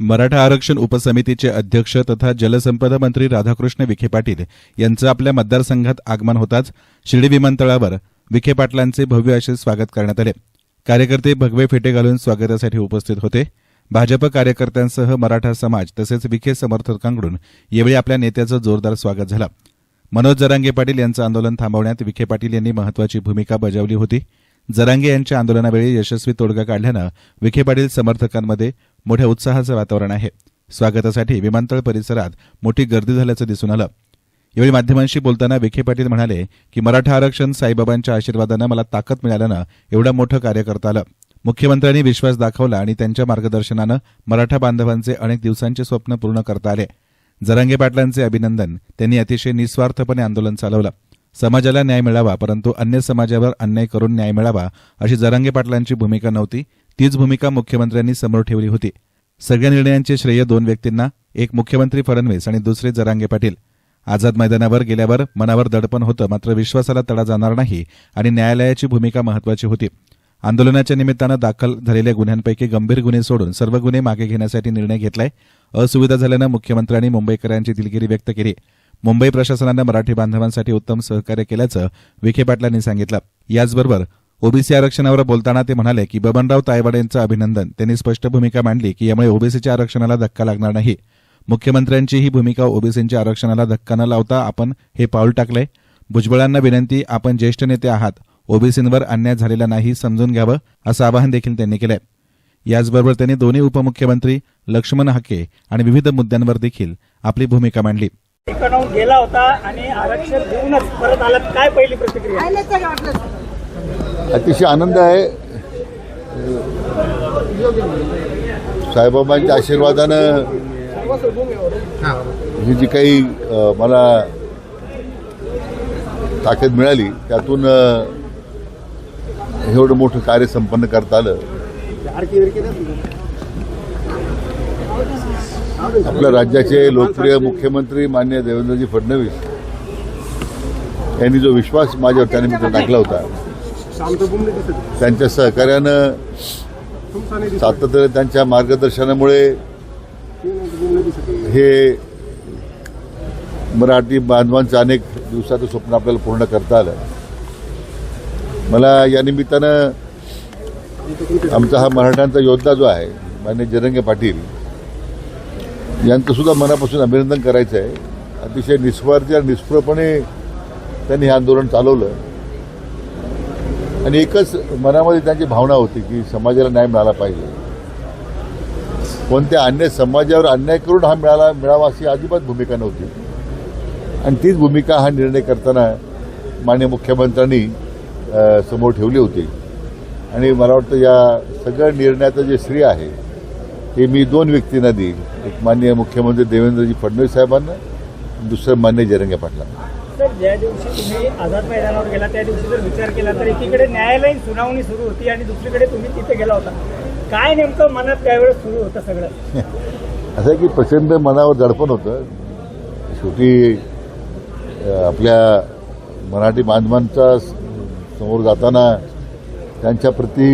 मराठा आरक्षण उपसमितीचे अध्यक्ष तथा जलसंपदा मंत्री राधाकृष्ण विखे पाटील यांचं आपल्या मतदारसंघात आगमन होताच शिर्डी विमानतळावर विखे पाटलांचे भव्य असे स्वागत करण्यात आले. कार्यकर्ते भगवे फेटे घालून स्वागतासाठी उपस्थित होते. भाजप कार्यकर्त्यांसह मराठा समाज तसेच विखे समर्थकांकडून यावेळी आपल्या नेत्याचं जोरदार स्वागत झालं. मनोज जरांगे पाटील यांचं आंदोलन थांबवण्यात विखे पाटील यांनी महत्वाची भूमिका बजावली होती. जरांगे यांच्या आंदोलनावेळी यशस्वी तोडगा काढल्यानं विखे पाटील समर्थकांमध्ये मोठ्या उत्साहाचं वातावरण आहे. स्वागतासाठी विमानतळ परिसरात मोठी गर्दी झाल्याचं दिसून आलं. यावेळी माध्यमांशी बोलताना विखे पाटील म्हणाले की मराठा आरक्षण साईबाबांच्या आशीर्वादानं मला ताकद मिळाल्यानं एवढं मोठं कार्य करता आलं. मुख्यमंत्र्यांनी विश्वास दाखवला आणि त्यांच्या मार्गदर्शनानं मराठा बांधवांचे अनेक दिवसांचे स्वप्न पूर्ण करता आले. जरांगे पाटलांचे अभिनंदन त्यांनी अतिशय निस्वार्थपणे आंदोलन चालवलं. समाजाला न्याय मिळावा परंतु अन्य समाजावर अन्याय करून न्याय मिळावा अशी जरांगे पाटलांची भूमिका नव्हती. तीच भूमिका मुख्यमंत्र्यांनी समोर ठेवली होती. सगळ्या निर्णयांचे श्रेय दोन व्यक्तींना एक मुख्यमंत्री फडणवीस आणि दुसरे जरांगे पाटील. आझाद मैदानावर गेल्यावर मनावर दडपण होतं मात्र विश्वासाला तडा जाणार नाही आणि न्यायालयाची भूमिका महत्वाची होती. आंदोलनाच्या निमित्तानं दाखल झालेल्या गुन्ह्यांपैकी गंभीर गुन्हे सोडून सर्व गुन्हे मागे घेण्यासाठी निर्णय घेतलाय असुविधा झाल्यानं मुख्यमंत्र्यांनी मुंबईकरांची दिलगिरी व्यक्त केली. मुंबई प्रशासनानं मराठी बांधवांसाठी उत्तम सहकार्य केल्याचं विखे पाटलांनी सांगितलं. याचबरोबर ओबीसी आरक्षणावर बोलताना ते म्हणाले की बबनराव तायवाडे यांचं अभिनंदन. त्यांनी स्पष्ट भूमिका मांडली की यामुळे ओबीसीच्या आरक्षणाला धक्का लागणार नाही. मुख्यमंत्र्यांची ही भूमिका ओबीसींच्या आरक्षणाला धक्का न लावता आपण हे पाऊल टाकलंय. भुजबळांना विनंती आपण ज्येष्ठ नेते आहात. ओबीसींवर अन्याय झालेला नाही समजून घ्यावं असं आवाहन देखील त्यांनी केलंय. याचबरोबर त्यांनी दोन्ही उपमुख्यमंत्री लक्ष्मण हाके आणि विविध मुद्द्यांवर देखील आपली भूमिका मांडली. गेला होता आणि आरक्षण देऊनच परत आलात. काय पहिली प्रतिक्रिया? अतिशय आनंद आहे. साईबाबांच्या आशीर्वादानं ही जी काही मला ताकद मिळाली त्यातून एवढं मोठं कार्य संपन्न करता आलं. आपल्या राज्याचे लोकप्रिय मुख्यमंत्री मान्य देवेंद्रजी फडणवीस यांनी जो विश्वास माझ्यावर त्यानिमित्त टाकला होता त्यांच्या सहकार्यानं सातत्याने त्यांच्या मार्गदर्शनामुळे हे मराठी बांधवांचं अनेक दिवसाचं स्वप्न आपल्याला पूर्ण करता आलं. मला या निमित्तानं आमचा हा मराठ्यांचा योद्धा जो आहे मान्य जरंगे पाटील यांचं सुद्धा मनापासून अभिनंदन करायचं आहे अतिशय निस्वार्थी आणि त्यांनी हे आंदोलन चालवलं. आणि एकच मनामध्ये त्यांची भावना होती की समाजाला न्याय मिळाला पाहिजे. कोणत्या अन्य समाजावर अन्याय करून हा मिळाला मिळावा अशी अजिबात भूमिका नव्हती. आणि तीच भूमिका हा निर्णय करताना माननीय मुख्यमंत्र्यांनी समोर ठेवली होती. आणि मला वाटतं या सगळ्या निर्णयाचं जे श्रेय आहे हे मी दोन व्यक्तींना देईल एक माननीय मुख्यमंत्री देवेंद्रजी फडणवीस साहेबांना दुसरं मान्य जरंगे पाटलांना. तर ज्या दिवशी तुम्ही आझाद मैदानावर गेला त्या दिवशी जर विचार केला तर एकीकडे न्यायालयीन सुनावणी सुरू होती आणि दुसरीकडे तुम्ही तिथे गेला होता. काय नेमकं मनात त्यावेळेस सुरू होतं सगळं? असं की प्रचंड मनावर दडपण होतं. शेवटी आपल्या मराठी बांधवांच्या समोर जाताना त्यांच्या प्रती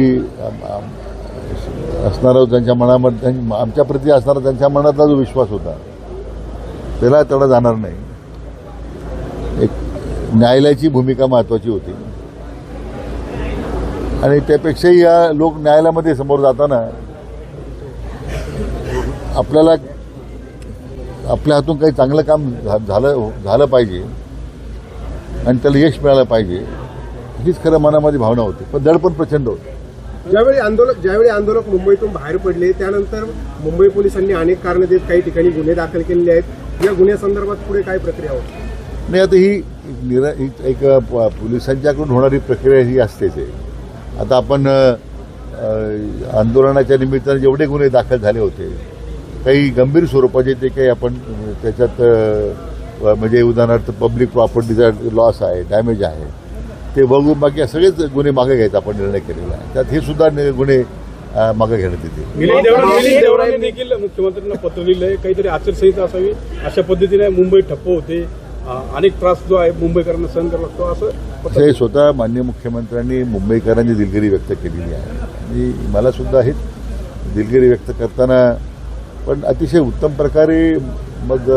असणारा त्यांच्या मनामध्ये त्यां- आमच्या प्रती असणारा त्यांच्या मनातला जो विश्वास होता त्याला तेवढा जाणार नाही. एक न्यायालयाची भूमिका महत्वाची होती. आणि त्यापेक्षाही या लोक न्यायालयामध्ये समोर जाताना आपल्याला आपल्या हातून काही चांगलं काम झा- झालं झालं पाहिजे आणि त्याला यश मिळालं पाहिजे हीच खरं मनामध्ये भावना होती. पण दडपण प्रचंड होतं. ज्यावेळी आंदोलक ज्यावेळी आंदोलक मुंबईतून बाहेर पडले त्यानंतर मुंबई पोलिसांनी अनेक कारणं देत काही ठिकाणी गुन्हे दाखल केलेले आहेत. या गुन्ह्यासंदर्भात पुढे काय प्रक्रिया होती? नाही आता ही निरा एक प- पोलिसांच्याकडून होणारी प्रक्रिया ही असतेच आहे. आता आपण आंदोलनाच्या निमित्तानं जेवढे गुन्हे दाखल झाले होते काही गंभीर स्वरूपाचे ते काही आपण त्याच्यात म्हणजे उदाहरणार्थ पब्लिक प्रॉपर्टीचा लॉस आहे डॅमेज आहे ते बघून बाकी सगळेच गुन्हे मागे घ्यायचा आपण निर्णय केलेला आहे. त्यात हे सुद्धा गुन्हे मागे घेण्यात येतील. देखील मुख्यमंत्र्यांना पत्र लिहिलंय काहीतरी आचारसंहिता असावी अशा पद्धतीने मुंबई ठप्प होते. अनेक त्रास जो आहे मुंबईकरांना सहन करावा लागतो असं पत्र हे स्वतः मान्य मुख्यमंत्र्यांनी मुंबईकरांची दिलगिरी व्यक्त केलेली आहे. आणि मला सुद्धा हे दिलगिरी व्यक्त करताना पण अतिशय उत्तम प्रकारे मग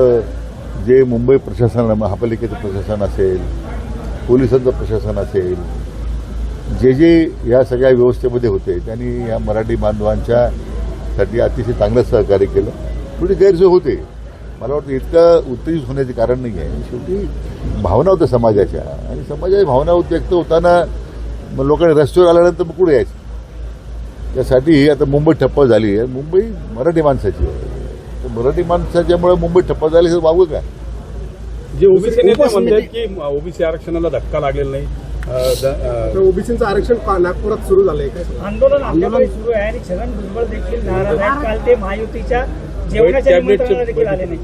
जे मुंबई प्रशासन महापालिकेचं प्रशासन असेल पोलिसांचं प्रशासन असेल जे जे या सगळ्या व्यवस्थेमध्ये होते त्यांनी या मराठी बांधवांच्या साठी अतिशय चांगलं सहकार्य केलं. थोडी गैरसोय होते. मला वाटतं इतकं उत्तेजित होण्याचे कारण नाही आहे. शेवटी भावना होत्या समाजाच्या. आणि समाजाच्या भावना व्यक्त होताना मग लोकांनी रस्त्यावर आल्यानंतर मग कुठे यायचं? त्यासाठी आता मुंबई ठप्प झाली आहे. मुंबई मराठी माणसाची आहे. तर मराठी माणसाच्यामुळे मुंबई ठप्प झाली हे वागू काय जे ओबीसी नेते म्हणतात की ओबीसी आरक्षणाला धक्का लागलेला नाही. ओबीसीचं आरक्षण नागपुरात सुरू झालंय काय आंदोलन आपल्याकडे सुरू आहे आणि छगन भुजबळ देखील नाराज आहेत. काल ते महायुतीच्या जेवणाच्या कॅबिनेटचे निमंत्रणाला देखील आले नाही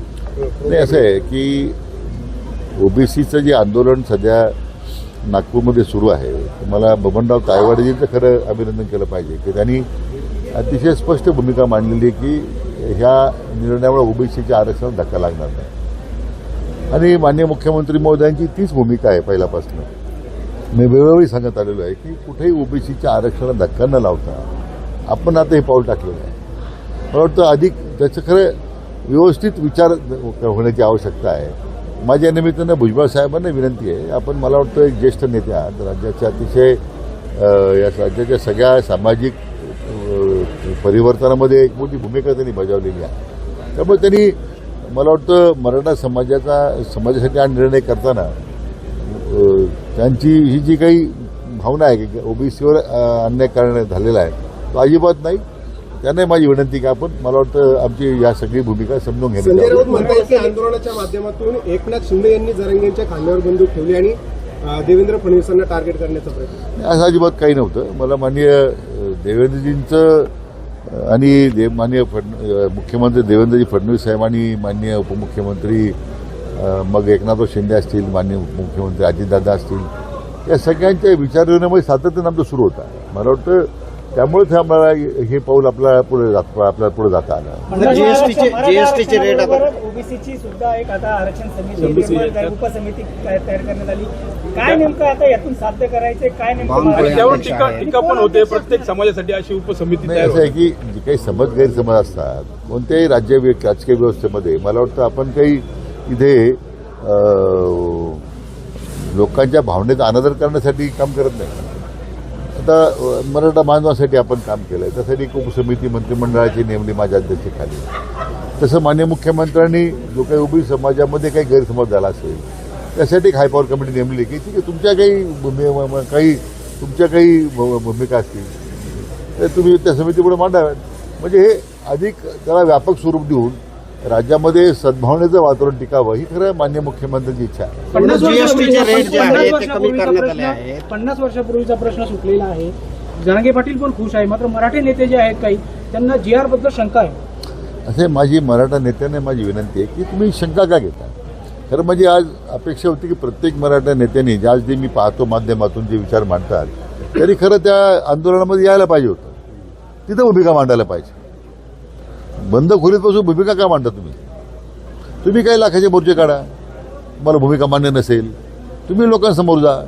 नाही असं आहे की ओबीसीचं जे आंदोलन सध्या नागपूरमध्ये सुरू आहे मला बबनराव तायवाडेजींचं खरं अभिनंदन केलं पाहिजे की त्यांनी अतिशय स्पष्ट भूमिका मांडलेली आहे की ह्या निर्णयामुळे ओबीसीच्या आरक्षणाला धक्का लागणार नाही. आणि माननीय मुख्यमंत्री महोदयांची तीच भूमिका आहे पहिल्यापासून. मी वेळोवेळी सांगत आलेलो आहे की कुठेही ओबीसीच्या आरक्षणाला धक्का न लावता आपण आता हे पाऊल टाकलेलं आहे. मला वाटतं अधिक त्याचं खरं व्यवस्थित विचार होण्याची आवश्यकता आहे. माझ्या निमित्तानं भुजबळ साहेबांना विनंती आहे. आपण मला वाटतं एक ज्येष्ठ नेते आहात. राज्याच्या अतिशय या राज्याच्या सगळ्या सामाजिक परिवर्तनामध्ये एक मोठी भूमिका त्यांनी बजावलेली आहे. त्यामुळे त्यांनी मला वाटतं मराठा समाजाचा समाजासाठी हा निर्णय करताना त्यांची ही जी काही भावना आहे की ओबीसीवर अन्याय करण्यात झालेला आहे तो अजिबात नाही. त्यांना माझी विनंती की आपण मला वाटतं आमची या सगळी भूमिका समजून की आंदोलनाच्या माध्यमातून एकनाथ शिंदे यांनी जरांगेंच्या खांद्यावर बंदूक ठेवली आणि देवेंद्र फडणवीसांना टार्गेट करण्याचा प्रयत्न असं अजिबात काही नव्हतं. मला माननीय देवेंद्रजींचं आणि देव माननीय फड मुख्यमंत्री देवेंद्रजी फडणवीस साहेब आणि माननीय उपमुख्यमंत्री मग एकनाथराव शिंदे असतील माननीय मुख्यमंत्री अजितदादा असतील या सगळ्यांच्या विचारविनिमय सातत्यानं आमचं सुरू होता. मला वाटतं त्यामुळेच आम्हाला हे पाऊल आपल्याला पुढे जात आपल्याला पुढे जाता आलं. जीएसटीचे जीएसटीचे रेट ओबीसीची सुद्धा एक आता आरक्षण समिती उपसमिती तयार करण्यात आली. काय नेमकं आता यातून साध्य करायचंय? काय नेमकं टीका टीका पण होते? प्रत्येक समाजासाठी अशी उपसमिती असं आहे होते. की जे काही समज गैरसमज असतात कोणत्याही राज्य राजकीय व्यवस्थेमध्ये मला वाटतं आपण काही इथे लोकांच्या भावनेचा अनादर करण्यासाठी काम करत नाही. आता मराठा बांधवासाठी आपण काम केलं आहे त्यासाठी एक उपसमिती मंत्रिमंडळाची नेमली माझ्या अध्यक्षतेखाली तसं मान्य मुख्यमंत्र्यांनी जो काही उभी समाजामध्ये काही गैरसमज झाला असेल त्यासाठी एक हायपॉवर कमिटी नेमली की ठीक आहे तुमच्या काही भूमि- काही तुमच्या काही भूमिका असतील तर तुम्ही त्या समितीपुढे मांडाव्यात. म्हणजे हे अधिक त्याला व्यापक स्वरूप देऊन राज्यामध्ये सद्भावनेचं वातावरण टिकावं ही खरं मान्य मुख्यमंत्र्यांची इच्छा आहे. पण जीएसटीचे रेट जे आहे ते कमी वर्षापूर्वीचा करण्यात आले प्रश्न- आहेत. पन्नास वर्षापूर्वीचा प्रश्न सुटलेला आहे. जरांगे पाटील पण खुश आहे मात्र मराठी नेते जे आहेत काही त्यांना जी आरबद्दल शंका आहे. असे माझी मराठा नेत्यांना माझी विनंती आहे की तुम्ही शंका का घेता? खरं म्हणजे आज अपेक्षा होती की प्रत्येक मराठा नेत्यांनी जे आज जे मी पाहतो माध्यमातून जे विचार मांडतात तरी खरं त्या आंदोलनामध्ये यायला पाहिजे होतं. तिथं भूमिका मांडायला पाहिजे. बंद खोलीतपासून भूमिका का मांडता तुम्ही? तुम्ही काही लाखाचे मोर्चे काढा. मला भूमिका मान्य नसेल. तुम्ही लोकांसमोर जा.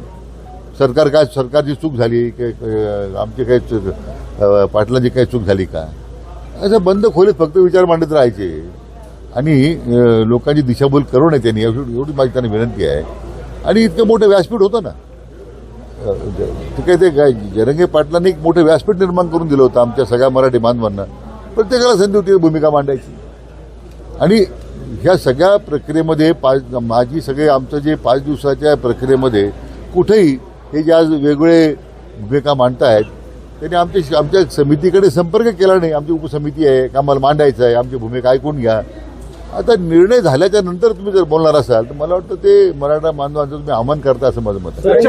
सरकार काय सरकारची चूक झाली? काय काय, आमची काही चूक पाटलांची काही चूक झाली का? असं बंद खोलीत फक्त विचार मांडत राहायचे. आणि लोकांची दिशाभूल करू नये त्यांनी. एवढी एवढी माझी त्यांना विनंती आहे. आणि इतकं मोठं व्यासपीठ होतं ना. ते काय ते काय जरंगे पाटलांनी एक मोठं व्यासपीठ निर्माण करून दिलं होतं आमच्या सगळ्या मराठी बांधवांना. प्रत्येकाला संधी होती भूमिका मांडायची. आणि ह्या सगळ्या प्रक्रियेमध्ये पाच माझी सगळे आमचं जे पाच दिवसाच्या प्रक्रियेमध्ये कुठेही हे जे आज वेगवेगळे भूमिका मांडतायत त्यांनी आमच्या आमच्या समितीकडे संपर्क केला नाही. आमची उपसमिती आहे का आम्हाला मांडायचं आहे आमची भूमिका ऐकून घ्या. आता निर्णय झाल्याच्यानंतर तुम्ही जर बोलणार असाल तर मला वाटतं ते मराठा बांधवांचं तुम्ही आव्हान करता असं माझं मत आहे.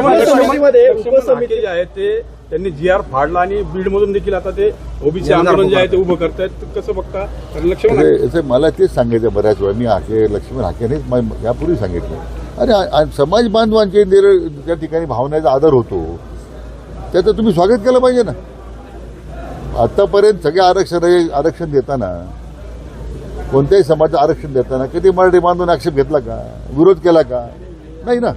त्यांनी जी आर फाडला आणि बीडमधून देखील आता ते ओबीसी आंदोलन जे आहे ते उभं करतायत. कसं बघता? लक्ष्मण मला तेच सांगायचं बऱ्याच वेळा. मी हाके लक्ष्मण हाकेनेच यापूर्वी सांगितलं. अरे समाज बांधवांचे निर त्या ठिकाणी भावनेचा आदर होतो. त्याचं तुम्ही स्वागत केलं पाहिजे ना. आतापर्यंत सगळे आरक्षण आरक्षण देताना कोणत्याही समाजाचं आरक्षण देताना कधी मराठी बांधवांनी आक्षेप घेतला का? विरोध केला का? नाही ना.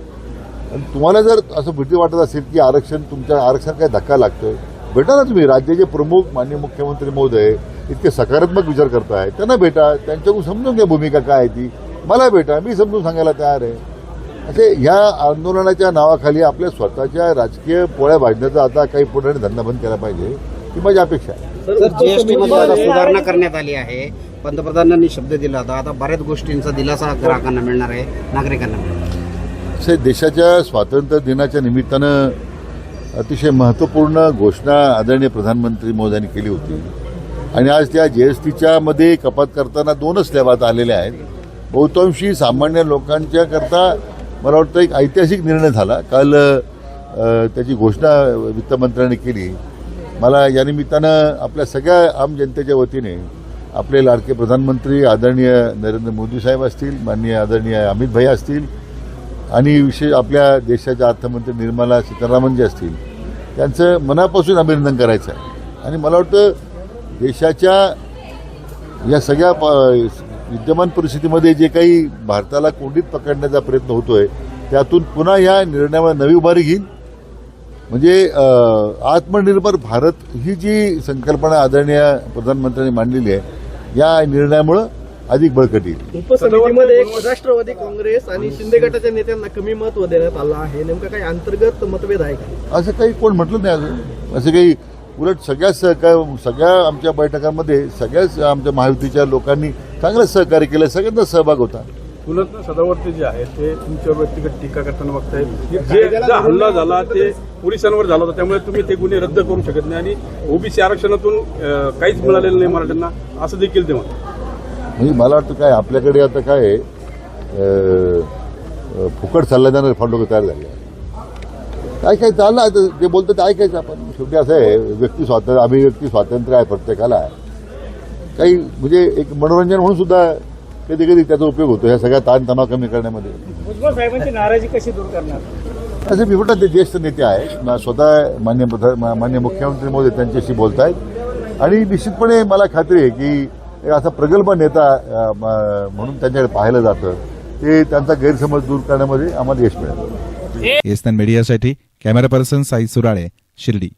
आणि तुम्हाला जर असं भीती वाटत असेल की आरक्षण तुमच्या आरक्षण काय धक्का लागतोय भेटा ना तुम्ही. राज्याचे प्रमुख माननीय मुख्यमंत्री महोदय इतके सकारात्मक विचार करताय त्यांना भेटा त्यांच्याकडून समजून घ्या भूमिका काय आहे ती. मला भेटा मी समजून सांगायला तयार आहे. असे ह्या आंदोलनाच्या नावाखाली आपल्या स्वतःच्या राजकीय पोळ्या भाजण्याचा आता काही पुढे धंदा बंद केला पाहिजे ही माझी अपेक्षा आहे. सर जीएसटी सुधारणा करण्यात आली आहे. पंतप्रधानांनी शब्द दिला होता आता बऱ्याच गोष्टींचा दिलासा ग्राहकांना मिळणार आहे नागरिकांना मिळणार आहे. असे देशाच्या स्वातंत्र्य दिनाच्या निमित्तानं अतिशय महत्त्वपूर्ण घोषणा आदरणीय प्रधानमंत्री मोदयांनी केली होती. आणि आज त्या जीएसटीच्या मध्ये कपात करताना दोनच लेवात आलेल्या आहेत. बहुतांशी सामान्य लोकांच्या करता मला वाटतं एक ऐतिहासिक निर्णय झाला. काल त्याची घोषणा वित्तमंत्र्यांनी केली. मला या निमित्तानं आपल्या सगळ्या आम जनतेच्या वतीने आपले लाडके प्रधानमंत्री आदरणीय नरेंद्र मोदी साहेब असतील माननीय आदरणीय अमित भाई असतील आणि विशेष आपल्या देशाच्या अर्थमंत्री निर्मला सीतारामन जे असतील त्यांचं मनापासून अभिनंदन करायचं आहे. आणि मला वाटतं देशाच्या या सगळ्या प- विद्यमान परिस्थितीमध्ये जे काही भारताला कोंडीत पकडण्याचा प्रयत्न होतोय त्यातून पुन्हा या निर्णयावर नवी उभारी घेईन. म्हणजे आत्मनिर्भर भारत ही जी संकल्पना आदरणीय प्रधानमंत्र्यांनी मांडलेली आहे या निर्णयामुळं अधिक बळकट. येईल उपसमितीमध्ये एक राष्ट्रवादी काँग्रेस आणि शिंदे गटाच्या नेत्यांना कमी महत्त्व देण्यात आलं आहे. नेमकं काही अंतर्गत मतभेद आहे का? असं काही कोण म्हटलं नाही अजून. असं काही उलट सगळ्याच सहकार सगळ्या आमच्या बैठकांमध्ये सगळ्याच आमच्या महायुतीच्या लोकांनी चांगलंच सहकार्य केलं सगळ्यांचा सहभाग होता. उलट सदावर्ती जे आहे ते तुमच्यावर व्यक्तिगत टीका करताना बघताय. जे जो हल्ला झाला ते पोलिसांवर झाला होता. त्यामुळे तुम्ही ते गुन्हे रद्द करू शकत नाही आणि ओबीसी आरक्षणातून काहीच मिळालेलं नाही मराठ्यांना. असं देखील ते म्हणतात. म्हणजे मला वाटतं काय आपल्याकडे आता काय फुकट चालल्या जाणारे फार लोक तयार झाले आहे. काय काय चाललं आहे तर जे बोलतं ते ऐकायचं आपण. शेवटी असं आहे व्यक्ती स्वातंत्र्य अभिव्यक्ती स्वातंत्र्य आहे प्रत्येकाला. काही म्हणजे एक मनोरंजन म्हणून सुद्धा कधी कधी त्याचा उपयोग होतो ह्या सगळ्या ताणतणाव कमी करण्यामध्ये. भुजबळ साहेबांची नाराजी कशी दूर करणार? असे मी म्हटलं ते ज्येष्ठ नेते आहेत म- स्वतः मान्य मान्य मुख्यमंत्री मोदी त्यांच्याशी बोलत आहेत आणि निश्चितपणे मला खात्री आहे की असा प्रगल्भ नेता म्हणून त्यांच्याकडे पाहिलं जातं. ते त्यांचा गैरसमज दूर करण्यामध्ये आम्हाला यश मिळालं. एसनॅन मीडियासाठी कॅमेरा पर्सन साई सुराळे शिर्डी.